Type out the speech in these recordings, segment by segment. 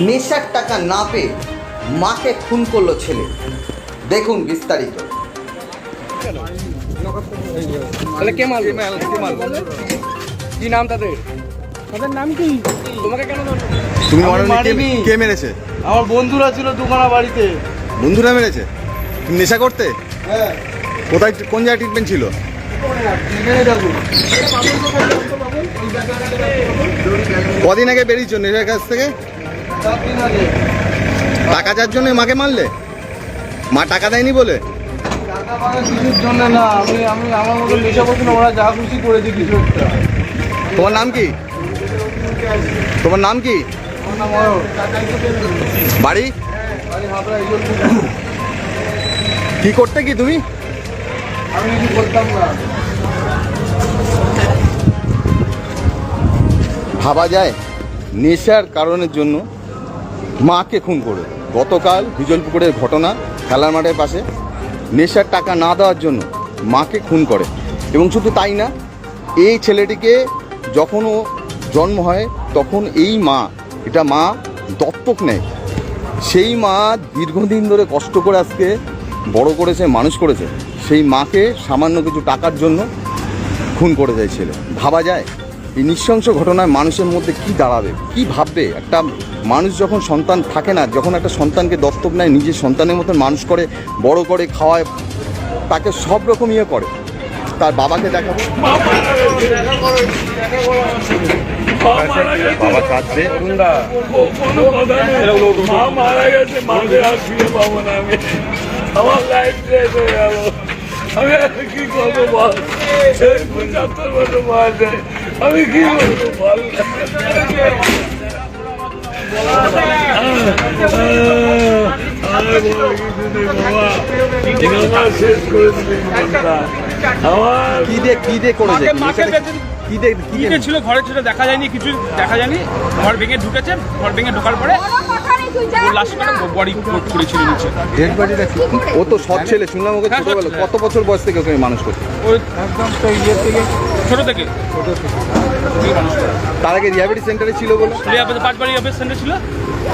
নেশার টাকা না পেয়ে মাকে খুন করল ছেলে। দেখুন বিস্তারিত। তাহলে কে কে কি নাম তাদের? তাদের নাম কি? তোমাকে কেন তুমি আমি কে- মেরেছে? আমার বন্ধুরা ছিল দুখানা বাড়িতে। বন্ধুরা মেরেছে? তুমি নেশা করতে? হ্যাঁ। কোথায় কোন জায়গায় ট্রিটমেন্ট ছিল? কদিন আগে বেরিয়েছ নেশার কাছ থেকে? চার দিন আগে টাকা যার জন্য মাকে মারলে? মা টাকা দেয়নি বলে? টাকা পাওয়া কিছুর জন্য না আমি আমি আমার মতো নেশা করছি না ওরা যা খুশি করেছে কিছু একটা। তোমার নাম কি? তোমার নাম কি। বাড়ি? বাড়ি কি করতে কি তুমি? আমি কিছু করতাম না। ভাবা যায় নেশার কারণের জন্য। মাকে খুন করে। গতকাল বিজলপুকুরের ঘটনা খেলার মাঠের পাশে। নেশার টাকা না দেওয়ার জন্য মাকে খুন করে। এবং শুধু তাই না, এই ছেলেটিকে যখন ও জন্ম হয়, তখন এই মা, এটা মা দত্তক নেয়। সেই মা দীর্ঘদিন ধরে কষ্ট করে আজকে বড় করেছে, মানুষ করেছে। সেই মাকে সামান্য কিছু টাকার জন্য খুন করে দেয় ছেলে। ভাবা যায় এই নৃশংস ঘটনায় মানুষের মধ্যে কি দাঁড়াবে? কি ভাববে? একটা মানুষ যখন সন্তান থাকে না যখন একটা সন্তানকে দত্তক নেয় নিজের সন্তানের মতন মানুষ করে বড় করে খাওয়ায় তাকে সব রকম ইয়ে করে। তার বাবাকে দেখাবো। বাবা কাঁদছে। কোনো কথা নেই মা মারা গেছে মাকে আর ফিরে পাবো না আমি। আমার লাইফ শেষ হয়ে গেল। আমি আর কি করব বল? এই পঁচাত্তর বছর বয়সে আমি কি দিয়ে দিয়ে করেছে? দিয়ে ছিল ঘরে ছিল দেখা যায়নি কিছু দেখা যায়নি। ঘর ভেঙে ঢুকেছে ঘর ভেঙে ঢোকার পরে বডিটা ও তো সৎ ছেলে শুনলাম ওকে হ্যাঁ, ছোটবেলা কত বছর বয়স থেকে ওকে মানুষ করছে? ওই একদম তো ইয়ে থেকে ছোট থেকে। তার আগে রিহাবিলিটি সেন্টারে ছিল বলে পাঁচবারই অফিস সেন্টার ছিল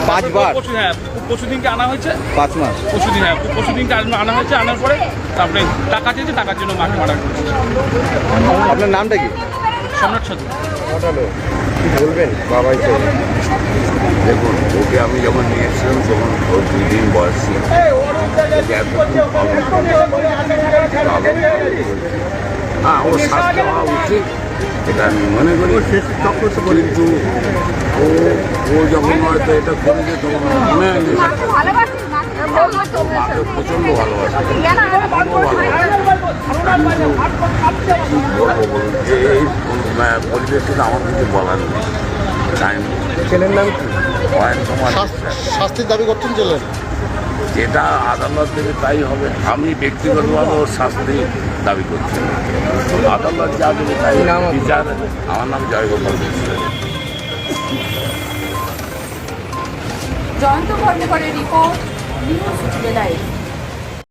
পাঁচবার পরশু হ্যাঁ পরশু দিনকে আনা হয়েছে পাঁচ মাস পরশু দিন হ্যাঁ পরশু দিনকে আনা- আনা হয়েছে আনার পরে তারপরে টাকা চেয়েছে টাকার জন্য মাকে মারা আপনার নামটা কি সম্রাট সাথে বলবেন বাবা দেখুন ওকে আমি যখন নিয়ে এসেছিলাম তখন ওর দুই দিন বয়স ছিল হ্যাঁ ওর হওয়া উচিত এটা আমি মনে করি। কিন্তু ও ও যখন হয়তো এটা করেছে তখন আমার মনে হয় প্রচণ্ড ভালোবাসে এই পরিবেশটা আমার কিছু বলার নেই। ছেলের নাম। শাস্তির দাবি করছেন ছেলের? যেটা আদালত দেবে তাই হবে। আমি ব্যক্তিগতভাবে ওর শাস্তি দাবি করছি। আদালত যা দেবে তাই বিচার আমার নাম জয়গোপাল জয়ন্ত কর্মকারের রিপোর্ট নিউজ টুডে লাইভ